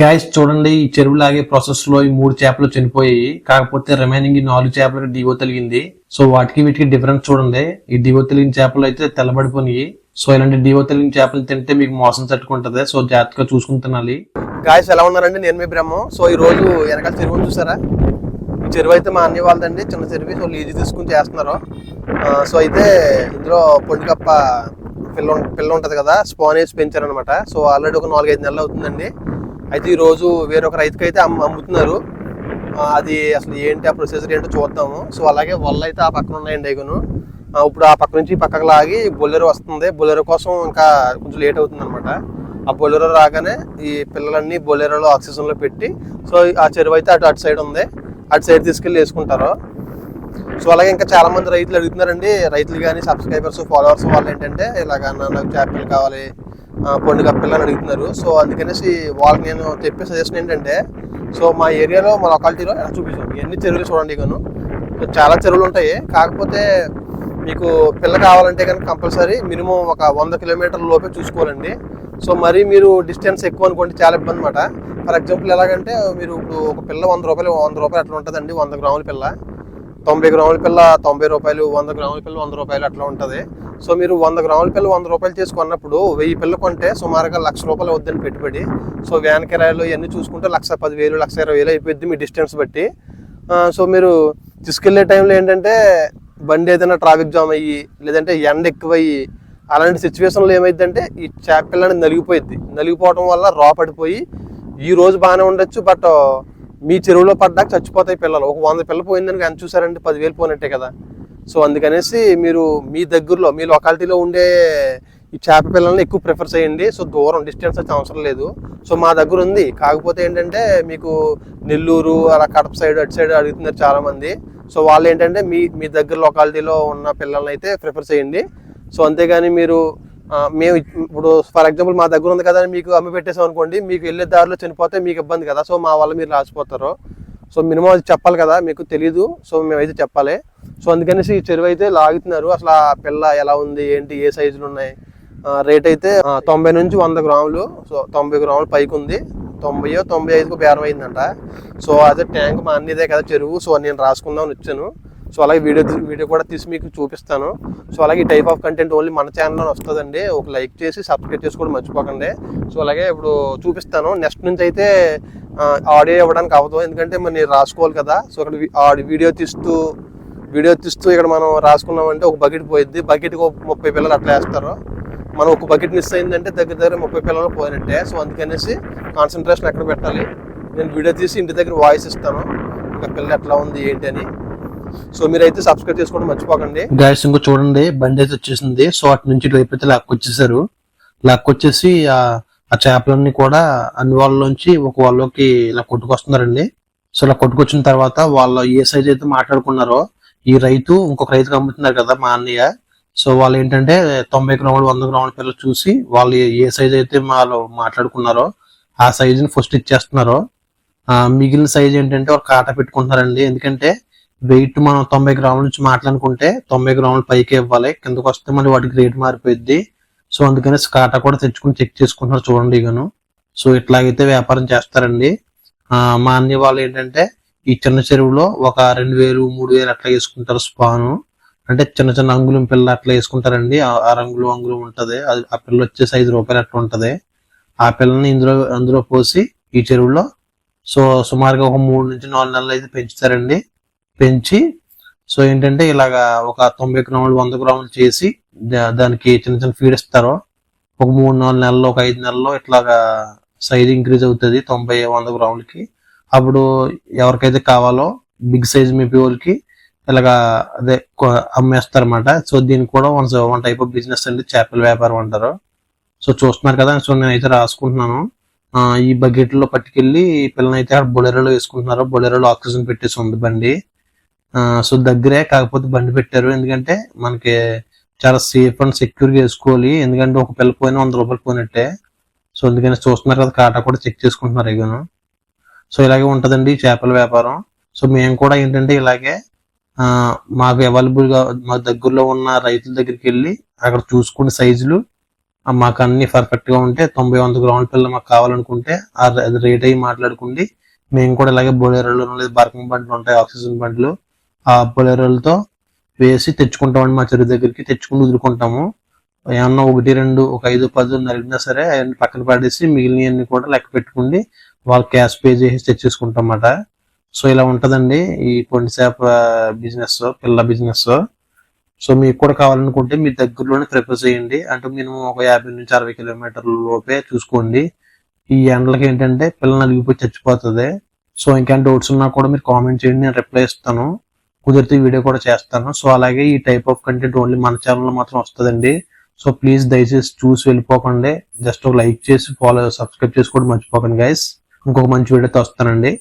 Guys చూడండి ఈ చెరువు లాగే ప్రాసెస్లో ఈ మూడు చేపలు చనిపోయాయి. కాకపోతే రిమైనింగ్ ఈ నాలుగు చేపలకు డివో తెలిగింది. సో వాటికి వీటికి డిఫరెన్స్ చూడండి. ఈ డివో తెలిగిన చేపలు అయితే తెల్లబడిపోయినాయి. సో ఇలాంటి డివో తెలిగిన చేపలు తింటే మీకు మోసం తట్టుకుంటది. సో జాగ్రత్తగా చూసుకుని తినాలి. గాయస్ ఎలా ఉన్నారండి? నేను మీ బ్రహ్మం. సో ఈ రోజు వెనకాల చెరువు చూసారా? ఈ చెరువు అయితే మా అన్నయ్య వాళ్ళదండి. చిన్న చెరువు. సో లీజు తీసుకుని చేస్తున్నారు. సో అయితే ఇందులో పొండికప్ప పిల్ల పిల్ల ఉంటుంది కదా స్పానేజ్ పెంచారనమాట సో ఆల్రెడీ ఒక నాలుగైదు నెలలు అవుతుందండి. అయితే ఈ రోజు వేరొక రైతుకి అయితే అమ్ముతున్నారు. అది అసలు ఏంటి ఆ ప్రొసీజర్ ఏంటో చూద్దాము. సో అలాగే వల్ల అయితే ఆ పక్కన ఉన్నాయండి ఐగును ఇప్పుడు ఆ పక్క నుంచి పక్కకు లాగి బొల్లెరో వస్తుంది. బొల్లెరో కోసం ఇంకా కొంచెం లేట్ అవుతుంది అనమాట ఆ బొలెరో రాగానే ఈ పిల్లలన్నీ బొలెరోలో ఆక్సిజన్లో పెట్టి సో ఆ చెరువు అయితే అటు అటు సైడ్ ఉంది. అటు సైడ్ తీసుకెళ్ళి వేసుకుంటారు. సో అలాగే ఇంకా చాలా మంది రైతులు అడుగుతున్నారండి. రైతులు కానీ సబ్స్క్రైబర్స్ ఫాలోవర్స్ వాళ్ళు ఏంటంటే ఇలాగ నాకు చేపలు కావాలి పండుగ పిల్లలు అడుగుతున్నారు. సో అందుకనేసి వాళ్ళకి నేను చెప్పే సజెషన్ ఏంటంటే సో మా ఏరియాలో మా లొకాలిటీలో ఎలా చూపిస్తాం? ఎన్ని చెరువులు చూడండి ఇకను చాలా చెరువులు ఉంటాయి. కాకపోతే మీకు పిల్ల కావాలంటే కనుక కంపల్సరీ మినిమం ఒక వంద కిలోమీటర్ల లోపే చూసుకోవాలండి. సో మరి మీరు డిస్టెన్స్ ఎక్కువ అనుకోండి చాలా ఇబ్బంది అనమాట ఫర్ ఎగ్జాంపుల్ ఎలాగంటే మీరు ఇప్పుడు ఒక పిల్ల వంద రూపాయలు వంద రూపాయలు అట్లా ఉంటుందండి వంద గ్రాముల పిల్ల. తొంభై గ్రాముల పిల్ల తొంభై రూపాయలు వంద గ్రాముల పిల్ల వంద రూపాయలు అట్లా ఉంటుంది. సో మీరు వంద గ్రాముల పిల్ల వంద రూపాయలు చేసుకున్నప్పుడు వెయ్యి పిల్ల కొంటే సుమారుగా లక్ష రూపాయలు వద్దని పెట్టుబడి. సో వ్యాన్ కిరాయిలు ఇవన్నీ చూసుకుంటే లక్ష పదివేలు లక్ష ఇరవై వేలు అయిపోయింది మీ డిస్టెన్స్ బట్టి. సో మీరు తీసుకెళ్ళే టైంలో ఏంటంటే బండి ఏదైనా ట్రాఫిక్ జామ్ అయ్యి లేదంటే ఎండ ఎక్కువయ్యి అలాంటి సిచ్యువేషన్లో ఏమైందంటే ఈ చేప అనేది నలిగిపోయింది నలిగిపోవడం వల్ల రా పడిపోయి ఈ రోజు బాగానే ఉండొచ్చు బట్ మీ చెరువులో పడ్డాక చచ్చిపోతాయి పిల్లలు. ఒక వంద పిల్ల పోయిందని ఎంత చూసారంటే పదివేలు పోయినట్టే కదా. సో అందుకనేసి మీరు మీ దగ్గరలో మీ లొకాలిటీలో ఉండే ఈ చేప పిల్లల్ని ఎక్కువ ప్రిఫర్ చేయండి. సో దూరం డిస్టెన్స్ అయితే అవసరం లేదు. సో మా దగ్గర ఉంది. కాకపోతే ఏంటంటే మీకు నెల్లూరు అలా కడప సైడ్ అటు సైడ్ అడుగుతున్నారు చాలామంది. సో వాళ్ళు ఏంటంటే మీ మీ దగ్గర లొకాలిటీలో ఉన్న పిల్లల్ని అయితే ప్రిఫర్ చేయండి. సో అంతేగాని మీరు మేము ఇప్పుడు ఫర్ ఎగ్జాంపుల్ మా దగ్గర ఉంది కదా అని మీకు అమ్మి పెట్టేసాం అనుకోండి మీకు వెళ్ళే దారిలో చనిపోతే మీకు ఇబ్బంది కదా. సో మా వల్ల మీరు రాసిపోతారు. సో మినిమం అది చెప్పాలి కదా మీకు తెలీదు. సో మేమైతే చెప్పాలి. సో అందుకనేసి ఈ చెరువు అయితే లాగుతున్నారు. అసలు ఆ పిల్ల ఎలా ఉంది ఏంటి ఏ సైజులు ఉన్నాయి? రేట్ అయితే తొంభై నుంచి వంద గ్రాములు. సో తొంభై గ్రాములు పైకి ఉంది. తొంభై తొంభై ఐదుకు బేరం అయిందంట. సో అదే ట్యాంక్ మా అన్నిదే కదా చెరువు. సో నేను రాసుకుందామని వచ్చాను. సో అలాగే వీడియో వీడియో కూడా తీసి మీకు చూపిస్తాను. సో అలాగే ఈ టైప్ ఆఫ్ కంటెంట్ ఓన్లీ మన ఛానల్లో వస్తుందండి. ఒక లైక్ చేసి సబ్స్క్రైబ్ చేసుకోవడం మర్చిపోకండి. సో అలాగే ఇప్పుడు చూపిస్తాను. నెక్స్ట్ నుంచి అయితే ఆడియో ఇవ్వడానికి అవ్వదు. ఎందుకంటే మరి రాసుకోవాలి కదా. సో ఇక్కడ వీడియో తీస్తూ వీడియో తీస్తూ ఇక్కడ మనం రాసుకున్నామంటే ఒక బకెట్ పోయిద్ది. బకెట్కి ఒక ముప్పై పిల్లలు అట్లా వేస్తారు. మనం ఒక బకెట్ మిస్ అయిందంటే దగ్గర దగ్గర ముప్పై పిల్లలు పోయినట్టే. సో అందుకనేసి కాన్సన్ట్రేషన్ ఎక్కడ పెట్టాలి? నేను వీడియో తీసి ఇంటి దగ్గర వాయిస్ ఇస్తాను. ఇంకా పిల్ల ఎట్లా ఉంది? ఏంటి? అని. సో మీరైతే సబ్స్క్రైబ్ చేసుకోవడం మర్చిపోకండి. గాయస్ ఇంకో చూడండి. బండి అయితే వచ్చేసింది. సో అటు నుంచి ఇటువైపు అయితే లాక్కొచ్చేసారు. లాక్కొచ్చేసి ఆ ఆ చేపలన్నీ కూడా అన్ని వాళ్ళలోంచి ఒక వాళ్ళకి ఇలా కొట్టుకొస్తున్నారండి. సో ఇలా కొట్టుకొచ్చిన తర్వాత వాళ్ళు ఏ సైజ్ అయితే మాట్లాడుకున్నారో ఈ రైతు ఇంకొక రైతుకి అమ్ముతున్నారు కదా మా అన్నయ్య. సో వాళ్ళు ఏంటంటే తొంభై గ్రాములు వంద గ్రాముల పిల్లలు చూసి వాళ్ళు ఏ సైజ్ అయితే వాళ్ళు మాట్లాడుకున్నారో ఆ సైజుని ఫస్ట్ ఇచ్చేస్తున్నారో. మిగిలిన సైజ్ ఏంటంటే వాళ్ళు కాట పెట్టుకుంటున్నారండి. ఎందుకంటే వెయిట్ మనం తొంభై గ్రాముల నుంచి మాట్లాడుకుంటే తొంభై గ్రాముల పైకి ఇవ్వాలి. కిందకు వస్తే మళ్ళీ వాటికి రేట్ మారిపోయింది సో అందుకని స్కాటా కూడా తెచ్చుకుని చెక్ చేసుకుంటున్నారు చూడండి ఇగను. సో ఇట్లాగైతే వ్యాపారం చేస్తారండి. మా అన్ని వాళ్ళు ఏంటంటే ఈ చిన్న చెరువులో ఒక రెండు వేలు మూడు వేలు అట్లా వేసుకుంటారు స్పాను. అంటే చిన్న చిన్న అంగుళం పిల్ల అట్లా వేసుకుంటారండి. ఆ ఆ రంగులు అంగుళం ఉంటది. అది ఆ పిల్ల వచ్చేసి ఐదు రూపాయలు అట్లా ఉంటది. ఆ పిల్లని ఇందులో అందులో పోసి ఈ చెరువులో సో సుమారుగా ఒక మూడు నుంచి నాలుగు నెలలు అయితే పెంచుతారండి. పెంచి సో ఏంటంటే ఇలాగా ఒక తొంభై గ్రాములు వంద గ్రాములు చేసి దానికి చిన్న చిన్న ఫీడ్ ఇస్తారు. ఒక మూడు నాలుగు నెలల్లో ఒక ఐదు నెలల్లో ఇట్లాగా సైజ్ ఇంక్రీజ్ అవుతుంది తొంభై వంద గ్రాములకి. అప్పుడు ఎవరికైతే కావాలో బిగ్ సైజ్ మీపీ వాళ్ళకి ఇలాగా అదే అమ్మేస్తారన్నమాట. సో దీనికి కూడా one one type of business అండి చేపల వ్యాపారం అంటారు. సో చూస్తున్నారు కదా సో నేనైతే రాసుకుంటున్నాను. ఈ బకెట్లో పట్టుకెళ్ళి పిల్లని అయితే బొలెరోలో వేసుకుంటున్నారు. బొలెరోలో ఆక్సిజన్ పెట్టేసి ఉంది బండి. సో దగ్గరే కాకపోతే బండి పెట్టారు. ఎందుకంటే మనకి చాలా సేఫ్ అండ్ సెక్యూర్గా వేసుకోవాలి. ఎందుకంటే ఒక పిల్ల పోయిన వంద రూపాయలు పోయినట్టే. సో అందుకని చూస్తున్నారు కదా కాటా కూడా చెక్ చేసుకుంటున్నారు ఇగను. సో ఇలాగే ఉంటుందండి చేపల వ్యాపారం. సో మేము కూడా ఏంటంటే ఇలాగే మాకు అవైలబుల్గా మా దగ్గరలో ఉన్న రైతుల దగ్గరికి వెళ్ళి అక్కడ చూసుకునే సైజులు మాకు అన్ని పర్ఫెక్ట్గా ఉంటే తొంభై వంద గ్రౌండ్ పిల్లలు మాకు కావాలనుకుంటే ఆ అది రేట్ అయ్యి మాట్లాడుకుండి. మేము కూడా ఇలాగే బొలేరోలు లేదా బర్కింగ్ బండ్లు ఉంటాయి ఆక్సిజన్ బండ్లు. ఆ పొలరలతో వేసి తెచ్చుకుంటామండి మా చెరువు దగ్గరికి తెచ్చుకుని వదులుకుంటాము. ఏమన్నా ఒకటి రెండు ఒక ఐదు పది నలిగినా సరే అవన్నీ పక్కన పడేసి మిగిలినవన్నీ కూడా లెక్క పెట్టుకుని వాళ్ళు క్యాష్ పే చేసి తెచ్చేసుకుంటాం అన్నమాట సో ఇలా ఉంటుందండి ఈ పొండి చేప బిజినెస్ పిల్ల బిజినెస్. సో మీకు కూడా కావాలనుకుంటే మీ దగ్గరలోనే ప్రిఫర్ చేయండి. అంటే మినిమం ఒక యాభై నుంచి అరవై కిలోమీటర్ల లోపే చూసుకోండి. ఈ ఎండలకి ఏంటంటే పిల్ల నలిగిపోయి చచ్చిపోతుంది. సో ఇంకా డౌట్స్ ఉన్నా కూడా మీరు కామెంట్ చేయండి నేను రిప్లై ఇస్తాను. కుదిరితే వీడియో కూడా చేస్తాను. సో అలాగే ఈ టైప్ ఆఫ్ కంటెంట్ ఓన్లీ మన ఛానల్లో మాత్రం వస్తుందండి. సో ప్లీజ్ దయచేసి చూసి వెళ్ళిపోకండి. జస్ట్ ఒక లైక్ చేసి ఫాలో సబ్స్క్రైబ్ చేసుకోవడం మర్చిపోకండి గైస్ ఇంకొక మంచి వీడియోతో వస్తానండి.